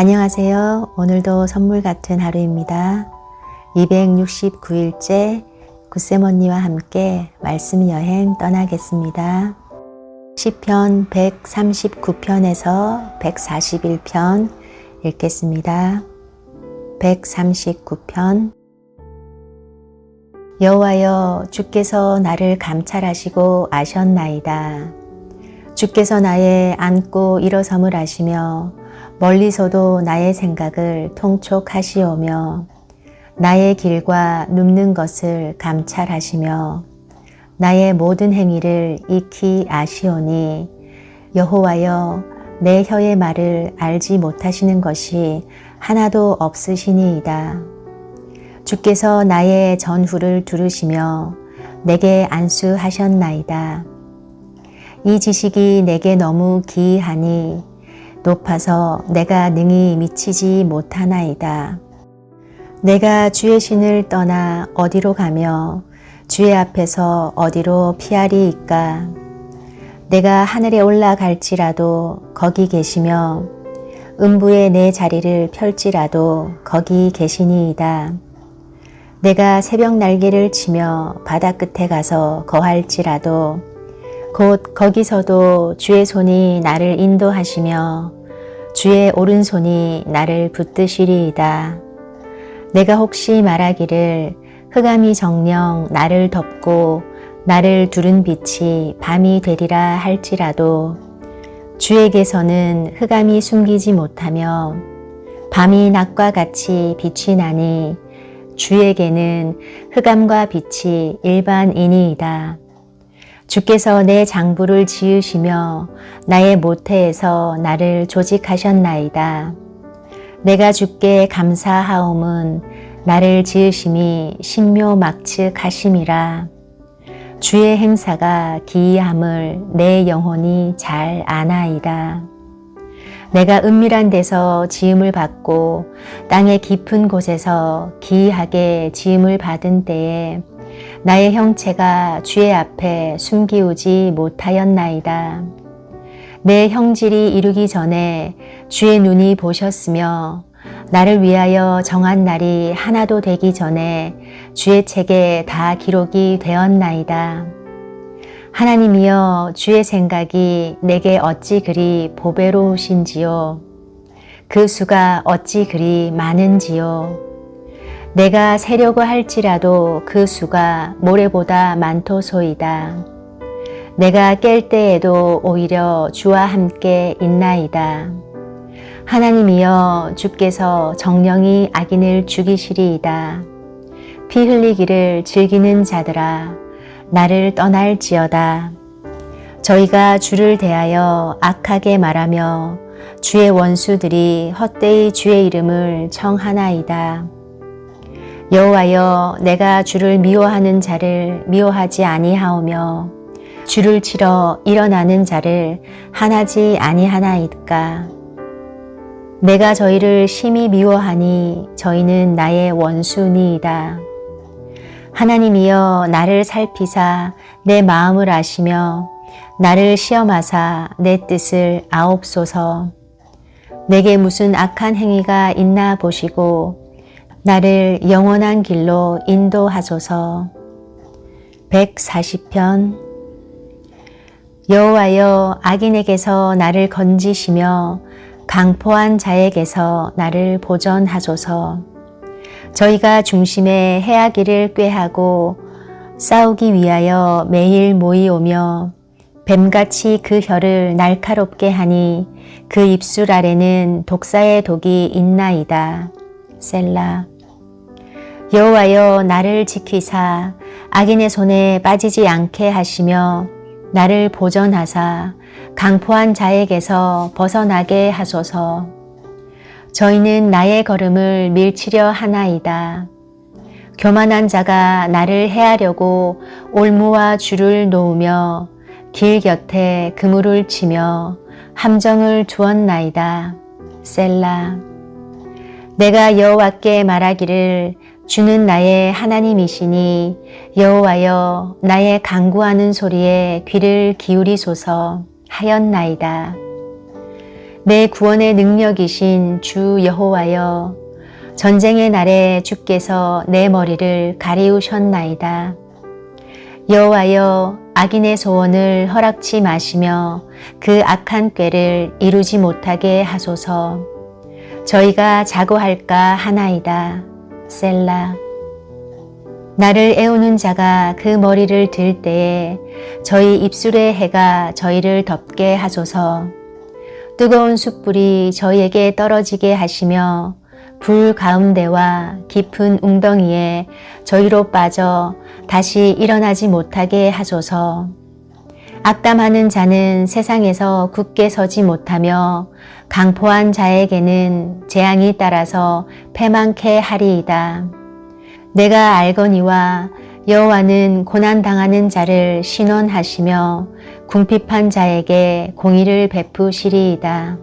안녕하세요. 오늘도 선물 같은 하루입니다. 269일째 굿쌤 언니와 함께 말씀 여행 떠나겠습니다. 시편 139편에서 141편 읽겠습니다. 139편 여호와여 주께서 나를 감찰하시고 아셨나이다. 주께서 나의 앉고 일어섬을 아시며 멀리서도 나의 생각을 통촉하시오며 나의 길과 눕는 것을 감찰하시며 나의 모든 행위를 익히 아시오니 여호와여 내 혀의 말을 알지 못하시는 것이 하나도 없으시니이다. 주께서 나의 전후를 두르시며 내게 안수하셨나이다. 이 지식이 내게 너무 기이하니 높아서 내가 능히 미치지 못하나이다. 내가 주의 신을 떠나 어디로 가며 주의 앞에서 어디로 피하리이까? 내가 하늘에 올라갈지라도 거기 계시며 음부에 내 자리를 펼지라도 거기 계시니이다. 내가 새벽 날개를 치며 바다 끝에 가서 거할지라도 곧 거기서도 주의 손이 나를 인도하시며 주의 오른손이 나를 붙드시리이다. 내가 혹시 말하기를 흑암이 정령 나를 덮고 나를 두른 빛이 밤이 되리라 할지라도 주에게서는 흑암이 숨기지 못하며 밤이 낮과 같이 빛이 나니 주에게는 흑암과 빛이 일반이니이다. 주께서 내 장부를 지으시며 나의 모태에서 나를 조직하셨나이다. 내가 주께 감사하옴은 나를 지으심이 신묘 막측하심이라. 주의 행사가 기이함을 내 영혼이 잘 아나이다. 내가 은밀한 데서 지음을 받고 땅의 깊은 곳에서 기이하게 지음을 받은 때에 나의 형체가 주의 앞에 숨기우지 못하였나이다. 내 형질이 이루기 전에 주의 눈이 보셨으며 나를 위하여 정한 날이 하나도 되기 전에 주의 책에 다 기록이 되었나이다. 하나님이여 주의 생각이 내게 어찌 그리 보배로우신지요. 그 수가 어찌 그리 많은지요. 내가 세려고 할지라도 그 수가 모래보다 많도소이다. 내가 깰 때에도 오히려 주와 함께 있나이다. 하나님이여 주께서 정령이 악인을 죽이시리이다. 피 흘리기를 즐기는 자들아 나를 떠날지어다. 저희가 주를 대하여 악하게 말하며 주의 원수들이 헛되이 주의 이름을 청하나이다. 여호와여 내가 주를 미워하는 자를 미워하지 아니하오며 주를 치러 일어나는 자를 하나지 아니하나이까? 내가 저희를 심히 미워하니 저희는 나의 원수니이다. 하나님이여 나를 살피사 내 마음을 아시며 나를 시험하사 내 뜻을 아옵소서. 내게 무슨 악한 행위가 있나 보시고 나를 영원한 길로 인도하소서. 140편 여호와여 악인에게서 나를 건지시며 강포한 자에게서 나를 보전하소서. 저희가 중심에 해하기를 꾀하고 싸우기 위하여 매일 모이오며 뱀같이 그 혀를 날카롭게 하니 그 입술 아래는 독사의 독이 있나이다. 셀라 여호와여 나를 지키사 악인의 손에 빠지지 않게 하시며 나를 보전하사 강포한 자에게서 벗어나게 하소서. 저희는 나의 걸음을 밀치려 하나이다. 교만한 자가 나를 해하려고 올무와 줄을 놓으며 길 곁에 그물을 치며 함정을 주었나이다. 셀라. 내가 여호와께 말하기를 주는 나의 하나님이시니 여호와여 나의 강구하는 소리에 귀를 기울이소서 하였나이다. 내 구원의 능력이신 주 여호와여 전쟁의 날에 주께서 내 머리를 가리우셨나이다. 여호와여 악인의 소원을 허락치 마시며 그 악한 꾀를 이루지 못하게 하소서. 저희가 자고할까 하나이다. 셀라. 나를 애우는 자가 그 머리를 들 때에 저희 입술의 해가 저희를 덮게 하소서. 뜨거운 숯불이 저희에게 떨어지게 하시며 불 가운데와 깊은 웅덩이에 저희로 빠져 다시 일어나지 못하게 하소서. 악담하는 자는 세상에서 굳게 서지 못하며 강포한 자에게는 재앙이 따라서 패망케 하리이다. 내가 알거니와 여호와는 고난 당하는 자를 신원하시며 궁핍한 자에게 공의를 베푸시리이다.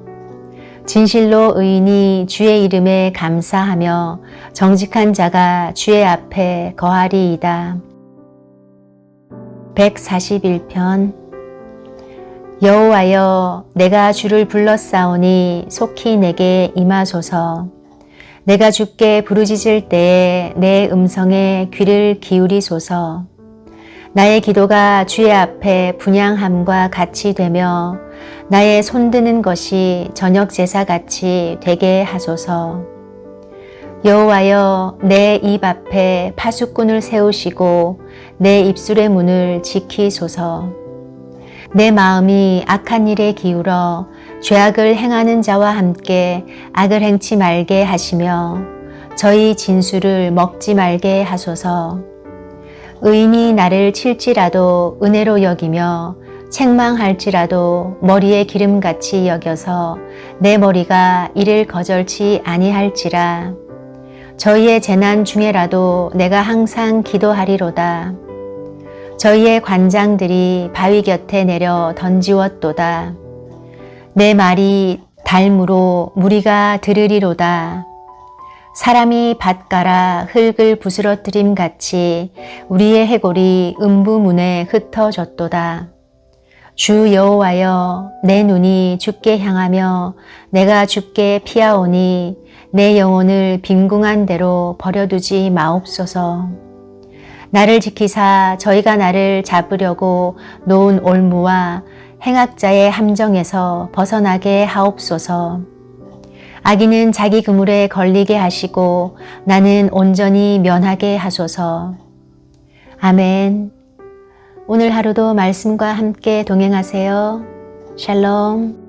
진실로 의인이 주의 이름에 감사하며 정직한 자가 주의 앞에 거하리이다. 141편 여호와여 내가 주를 불렀사오니 속히 내게 임하소서 내가 주께 부르짖을 때에 내 음성에 귀를 기울이소서 나의 기도가 주의 앞에 분양함과 같이 되며 나의 손드는 것이 저녁 제사 같이 되게 하소서. 여호와여 내 입 앞에 파수꾼을 세우시고 내 입술의 문을 지키소서. 내 마음이 악한 일에 기울어 죄악을 행하는 자와 함께 악을 행치 말게 하시며 저희 진수를 먹지 말게 하소서. 의인이 나를 칠지라도 은혜로 여기며 책망할지라도 머리에 기름같이 여겨서 내 머리가 이를 거절치 아니할지라. 저희의 재난 중에라도 내가 항상 기도하리로다. 저희의 관장들이 바위 곁에 내려 던지웠도다. 내 말이 달무로 무리가 들으리로다. 사람이 밭가라 흙을 부스러뜨림 같이 우리의 해골이 음부문에 흩어졌도다. 주 여호와여 내 눈이 주께 향하며 내가 주께 피하오니 내 영혼을 빈궁한 대로 버려두지 마옵소서. 나를 지키사 저희가 나를 잡으려고 놓은 올무와 행악자의 함정에서 벗어나게 하옵소서. 악인은 자기 그물에 걸리게 하시고 나는 온전히 면하게 하소서. 아멘. 오늘 하루도 말씀과 함께 동행하세요. 샬롬.